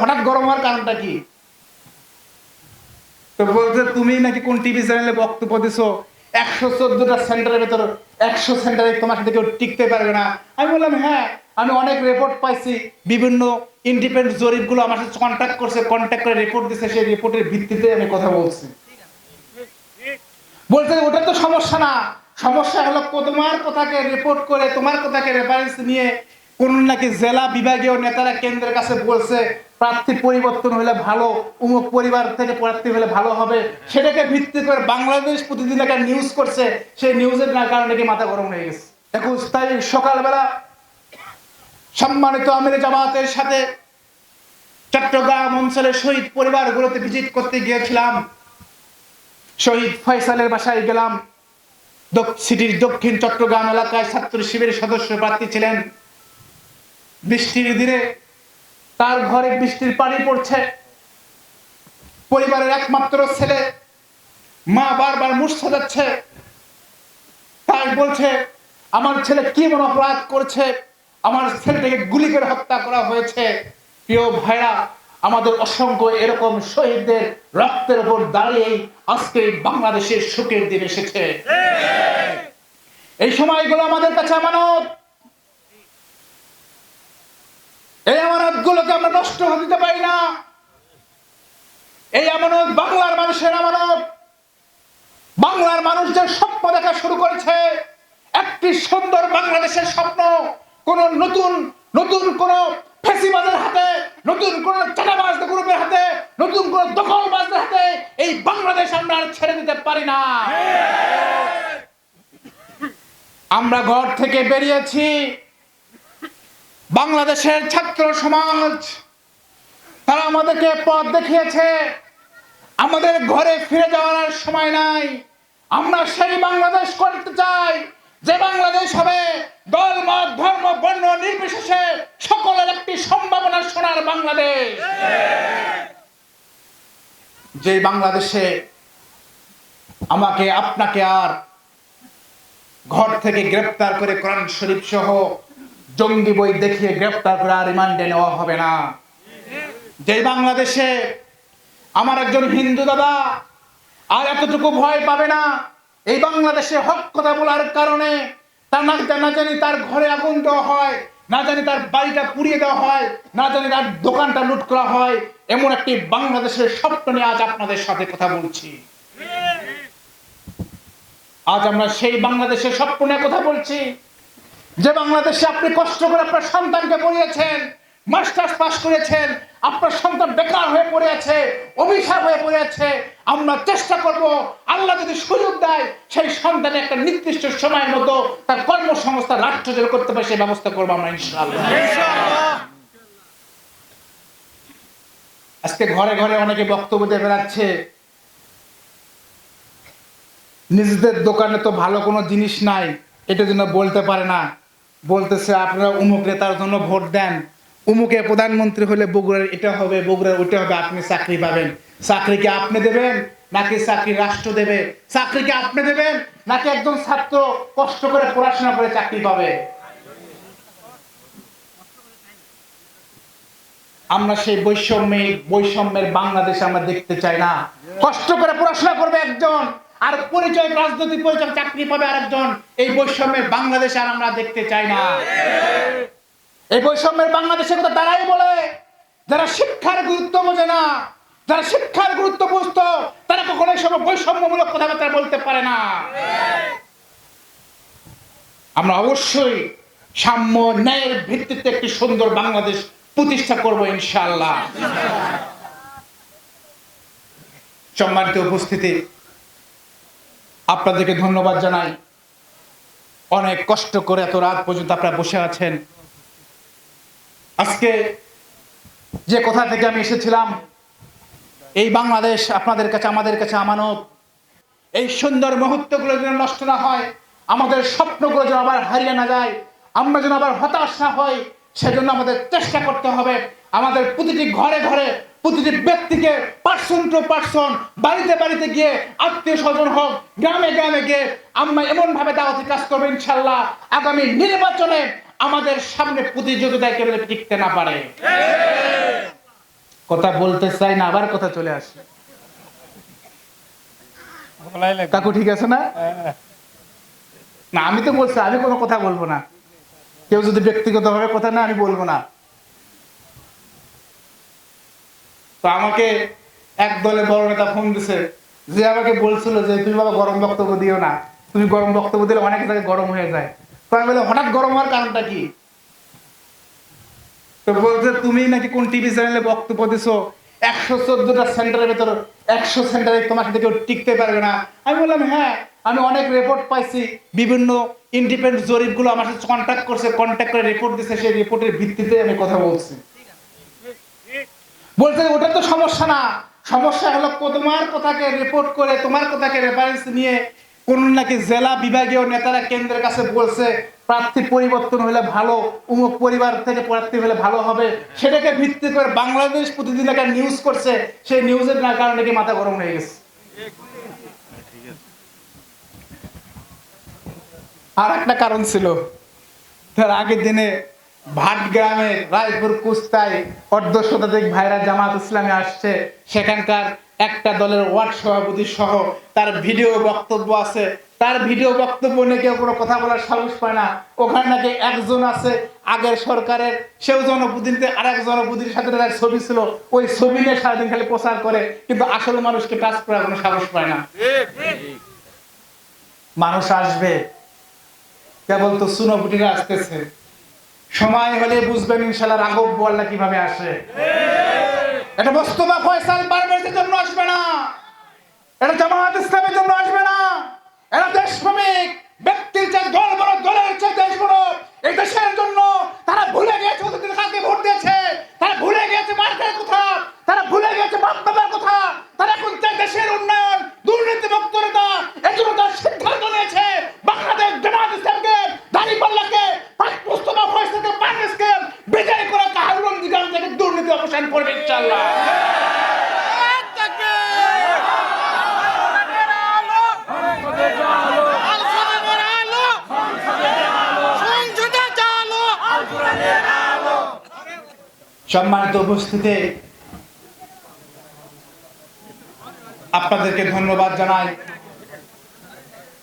হঠাৎ গরম হওয়ার কারণটা কি? বলছে, তুমি নাকি কোন টিভি চ্যানেলে বক্তব্য দিছো? একশো চোদ্দটা সেন্টারের ভেতর একশো সেন্টারে তোমার সাথে কেউ টিকতে পারবে না। আমি বললাম হ্যাঁ আমি অনেক রিপোর্ট পাইছি। বিভিন্ন ইন্ডিপেন্ডেন্ট জরিপগুলো আমার সাথে কন্ট্যাক্ট করছে কন্ট্যাক্ট করে রিপোর্ট দিছে, সেই রিপোর্টের ভিত্তিতে আমি কথা বলছি। বলতে ওটা তো সমস্যা না। সমস্যা হলো তোমার কথাকে রিপোর্ট করে, তোমার কথাকে রেফারেন্স নিয়ে কোন নাকি জেলা বিভাগীয় নেতারা কেন্দ্রের কাছে বলছে, প্রার্থী পরিবর্তন হলে ভালো, উমুক পরিবার থেকে প্রার্থী হলে ভালো হবে। সেটাকে ভিত্তি করে বাংলাদেশ প্রতিদিন একটা নিউজ করছে, সেই নিউজের কারণে কি মাথা গরম হয়ে গেছে। একুশ তারিখ সকালবেলা সম্মানিত আমির জামাতের সাথে চট্টগ্রাম অঞ্চলের শহীদ পরিবারগুলোতে ভিজিট করতে গিয়েছিলাম। শহীদ ফয়সালের বাসায় গেলাম। সিটির দক্ষিণ চট্টগ্রাম এলাকায় ছাত্র শিবিরের সদস্য প্রার্থী ছিলেন। বৃষ্টির দিনে তার ঘরে বৃষ্টির পানি পড়ছে। পরিবারের একমাত্র ছেলে মা বারবার মুর্ছা যাচ্ছে। তাই বলছে, আমার ছেলে কি এমন অপরাধ করছে? আমার ছেলেটাকে গুলি করে হত্যা করা হয়েছে। প্রিয় ভাইরা, আমাদের অসংখ্য এরকম শহীদদের রক্তের উপর দাঁড়িয়ে আজকে বাংলাদেশের সুখের দিন এসেছে। এই সময়গুলো আমাদের কাছে আমানত এই আমানত গুলোকে আমরা নষ্ট হতে দিতে পারি না। এই আমানত, বাংলার মানুষের আমানত, বাংলার মানুষ যে স্বপ্ন দেখা শুরু করেছে, একটি সুন্দর বাংলাদেশের স্বপ্ন, কোন নতুন নতুন কোন ফেসিবাদের হাতে, নতুন কোন চাঁদাবাজ গ্রুপের হাতে, নতুন কোন দখলবাজদের হাতে এই বাংলাদেশ আমরা আর ছেড়ে দিতে পারি না। আমরা ঘর থেকে বেরিয়েছি। বাংলাদেশের ছাত্র সমাজ আমাদেরকে পথ দেখিয়েছে। আমাদের ঘরে ফিরে যাওয়ার সময় নাই। আমরা সেই বাংলাদেশ করতে চাই, যে বাংলাদেশ হবে দল, মত, ধর্ম, বর্ণ, নির্বিশেষে সকলের একটি সম্ভাবনা সোনার বাংলাদেশ। যে বাংলাদেশে আমাকে, আপনাকে আর ঘর থেকে গ্রেপ্তার করে কোরআন শরীফ সহ জঙ্গি বই দেখিয়ে গ্রেপ্তার করে আর রিমান্ডে নেওয়া হবে না। যে বাংলাদেশে আমার একজন হিন্দু দাদা আর এতটুকু ভয় পাবে না, এই বাংলাদেশে হক কথা বলার কারণে তার না না জানি তার ঘরে আগুন দেওয়া হয়, না জানি তার বাড়িটা পুড়িয়ে দেওয়া হয়, না জানি তার দোকানটা লুট করা হয়, এমন একটি বাংলাদেশের স্বপ্ন নিয়ে আজ আপনাদের সাথে কথা বলছি। আজ আমরা সেই বাংলাদেশের স্বপ্ন নিয়ে কথা বলছি, যে বাংলাদেশে আপনি কষ্ট করে আপনার সন্তানকে পড়িয়েছেন মাস্টার্স পাস করেছেন, আপনার সন্তান বেকার হয়ে পড়ে আছে অভিশাপ হয়ে পড়ে আছে আমরা চেষ্টা করব, আল্লাহ যদি সুযোগ দেয়, সেই সন্তানের একটা নির্দিষ্ট সময়ের মতো তার কর্মসংস্থান রাষ্ট্র যেন করতে পারে, সেই ব্যবস্থা করব আমরা ইনশাআল্লাহ। আজকে ঘরে ঘরে অনেকে বক্তব্য দিয়ে বেড়াচ্ছে, নিজেদের দোকানে তো ভালো কোনো জিনিস নাই, এটা জন্য বলতে পারে না। বলতেছে, আপনারা উমুক নেতার জন্য ভোট দেন। উমুকে প্রধানমন্ত্রী হলে বগুড়ার এটা হবে, বগুড়ার ওইটা হবে, আপনি চাকরি পাবেন। চাকরি কি আপনি দেবেন, নাকি চাকরি রাষ্ট্র দেবে? চাকরি কি আপনি দেবেন, নাকি একজন ছাত্র কষ্ট করে পড়াশোনা করে চাকরি পাবে? আমরা সেই বৈষম্যে, বৈষম্যের বাংলাদেশ আমরা দেখতে চাই না। কষ্ট করে পড়াশোনা করবে একজন, আর পরিচয়, রাজনৈতিক পরিচয়, চাকরি পাবে আরেকজন। এই বৈষম্যের বাংলাদেশ আর আমরা দেখতে চাই না। এই বৈষম্যের বাংলাদেশের কথা তারাই বলে। যারা শিক্ষার গুরুত্ব বোঝে না, যারা শিক্ষার গুরুত্ব বুঝতো, তারা কখনো এই সময় বৈষম্যমূলক কথাবার্তা বলতে পারে না। আমরা অবশ্যই সাম্য ন্যায়ের ভিত্তিতে একটি সুন্দর বাংলাদেশ প্রতিষ্ঠা করব ইনশাআল্লাহ। সম্মানিত উপস্থিতি, আপনাদেরকে ধন্যবাদ জানাই। অনেক কষ্ট করে এত রাত পর্যন্ত আপনারা বসে আছেন। আজকে যে কোথা থেকে আমি এসেছিলাম, এই বাংলাদেশ আপনাদের কাছে, আমাদের কাছে আমানত। এই সুন্দর মুহূর্তগুলো যেন নষ্ট না হয়, আমাদের স্বপ্নগুলো যেন আবার হারিয়ে না যায়, আমরা যেন আবার হতাশ না হই, সেজন্য আমাদের চেষ্টা করতে হবে। আমাদের প্রতিটি ঘরে ঘরে প্রতিটি ব্যক্তিকে পার্সন টু পার্সন বাড়িতে বাড়িতে গিয়ে আত্মীয় স্বজন হোক গ্রামে গ্রামে গিয়ে আমরা এমন ভাবে দাওয়াতি কাজ করব ইনশাল্লাহ আগামী নির্বাচনে আমাদের সামনে প্রতিযোগিতায় কেবল টিকতে না পারে। কথা বলতে চাই না আবার কথা চলে আসে। কাকু ঠিক আছে না? হ্যাঁ। না আমি তো বলছি আমি কোনো কথা বলব না। কেউ যদি ব্যক্তিগত ভাবে কথা না আমি বলব না। তো আমাকে এক দলের বড় নেতা ফোন দিছে যে আমাকে বলছিল যে, তুমি বাবা গরম বক্তব্য দিও না। তুমি গরম বক্তব্য দিলে অনেক জায়গায় গরম হয়ে যায়। তো আমি বললাম, হঠাৎ গরম হওয়ার কারণটা কি? তো বলছে, তুমি নাকি কোন টিভি চ্যানেলে বক্তব্য দিছো? একশো চোদ্দটা সেন্টারের ভেতর একশো সেন্টারে তোমার সাথে কেউ টিকতে পারবে না। আমি বললাম হ্যাঁ আমি অনেক রিপোর্ট পাইছি। বিভিন্ন ইন্ডিপেন্ডেন্ট জরিপগুলো আমার সাথে কন্ট্যাক্ট করছে কন্ট্যাক্ট করে রিপোর্ট দিছে, সেই রিপোর্টের ভিত্তিতে আমি কথা বলছি। বলতে ওটা তো সমস্যা না। সমস্যা হলো তোমার কথাকে রিপোর্ট করে, তোমার কথাকে রেফারেন্স নিয়ে কোন নাকি জেলা বিভাগীয় নেতারা কেন্দ্রের কাছে বলছে, প্রার্থী পরিবর্তন হলে ভালো, উমুক পরিবার থেকে প্রার্থী হলে ভালো হবে। সেটাকে ভিত্তি করে বাংলাদেশ প্রতিদিন একটা নিউজ করছে, সেই নিউজের না কারণে কি মাথা গরম হয়ে গেছে? আর একটা কারণ ছিল, তার আগের দিনে ভাট গ্রামে রায়পুর কুস্তায় অর্ধ শতাধিক ভাইরা জামাত ইসলামে আসছে। সেখানকার একটা দলের ওয়ার্ড সভাপতি সহ তার ভিডিও বক্তব্য আছে। তার ভিডিও বক্তব্য নিয়ে কেউ কোনো কথা বলার সাহস পায় না। ওখানে নাকি একজন আছে, আগের সরকারের, সেও জনপ্রতিনিধি আর এক সাথে তার ছবি ছিল। ওই ছবি নিয়ে সারাদিন খালি প্রচার করে, কিন্তু আসল মানুষকে কাজ করার কোনো সাহস পায় না। মানুষ আসবে। কেবল তো সুনপুটিরা আসতেছে। সময় হলে বুঝবেন ইনশাল্লাহ রাঘব বল্লা কীভাবে আসে। এটা বস্তুবা ফয়সাল পারভেজের জন্য আসবে না। এটা জামাত ইসলামের জন্য আসবে না এটা দেশপ্রেমিক ব্যক্তির চেয়ে দল বড় দলের চেয়ে দেশ বড় এই দেশের জন্য তারা ভুলে গিয়েছে ওদের কাকে ভোট দিয়েছে তারা ভুলে গিয়েছে মার্কের কথা তারা ভুলে গিয়েছে বাস্তবের কথা তারা এখন চায় দেশের উন্নয়ন দুর্নীতি মুক্ততা এই জন্য তার সিদ্ধান্ত নিয়েছে বাংলাদেশ জামাত ইসলামকে দাঁড়িপাল্লাকে মুস্তফা ফয়সালকে পারভেজকে বিজয় করে কাহারুল দিগাম থেকে অবসান করবে ইনশাআল্লাহ সম্মানিত উপস্থিতি, আপনাদেরকে ধন্যবাদ জানাই।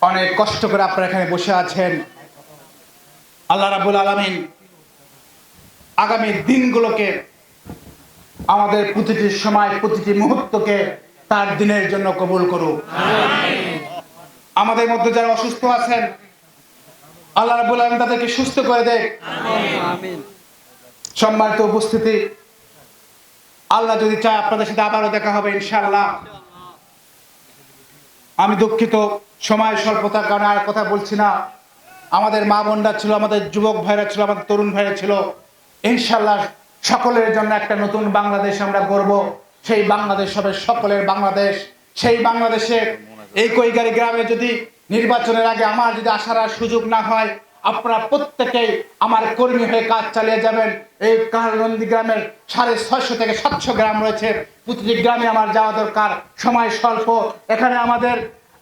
অনেক কষ্ট করে আপনারা এখানে বসে আছেন। আল্লাহ রাবুল আলমিন আগামী দিনগুলোকে আমাদের প্রতিটি সময় প্রতিটি মুহূর্তকে তার দিনের জন্য কবুল করুক। আমাদের মধ্যে যারা অসুস্থ আছেন আল্লাহ রাবুল আলম তাদেরকে সুস্থ করে দেয় সম্মানিত উপস্থিতি আল্লাহ যদি চায় আপনাদের সাথে আবারও দেখা হবে ইনশাল্লাহ আমি দুঃখিত সময় স্বল্পতার কারণে আর কথা বলছি না। আমাদের মা বোনরা ছিল আমাদের যুবক ভাইরা ছিল আমাদের তরুণ ভাইরা ছিল। ইনশাল্লাহ সকলের জন্য একটা নতুন বাংলাদেশ আমরা গর্ব সেই বাংলাদেশ হবে সকলের বাংলাদেশ। সেই বাংলাদেশে এই কৈগারি গ্রামে যদি নির্বাচনের আগে আমার যদি আসার আর সুযোগ না হয়, আপনারা প্রত্যেকেই আমার কর্মী হয়ে কাজ চালিয়ে যাবেন। এই কাহারনন্দী গ্রামের সাড়ে ছয়শো থেকে সাতশো গ্রাম রয়েছে। প্রতিটি গ্রামে আমার যাওয়া দরকার। সময় স্বল্প। এখানে আমাদের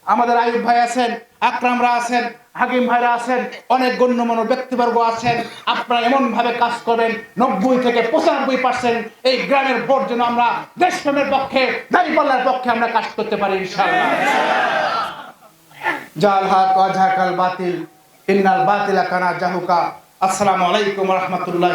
আমাদের আয়ুব ভাই আছেন, আকরামরা আছেন। হাকিম ভাইরা আছেন, অনেক গণ্যমান্য ব্যক্তিবর্গ আছেন, আপনারা এমন ভাবে কাজ করবেন নব্বই থেকে পঁচানব্বই পার্সেন্ট এই গ্রামের ভোট যেন আমরা দেশপ্রেমের পক্ষে দাঁড়িপাল্লার পক্ষে আমরা কাজ করতে পারি জাল হাক, অঝাকাল বাতিল, ইন্নাল বাতিলা কানা জাহুকা। আসসালামু আলাইকুম রহমতুল্লাহ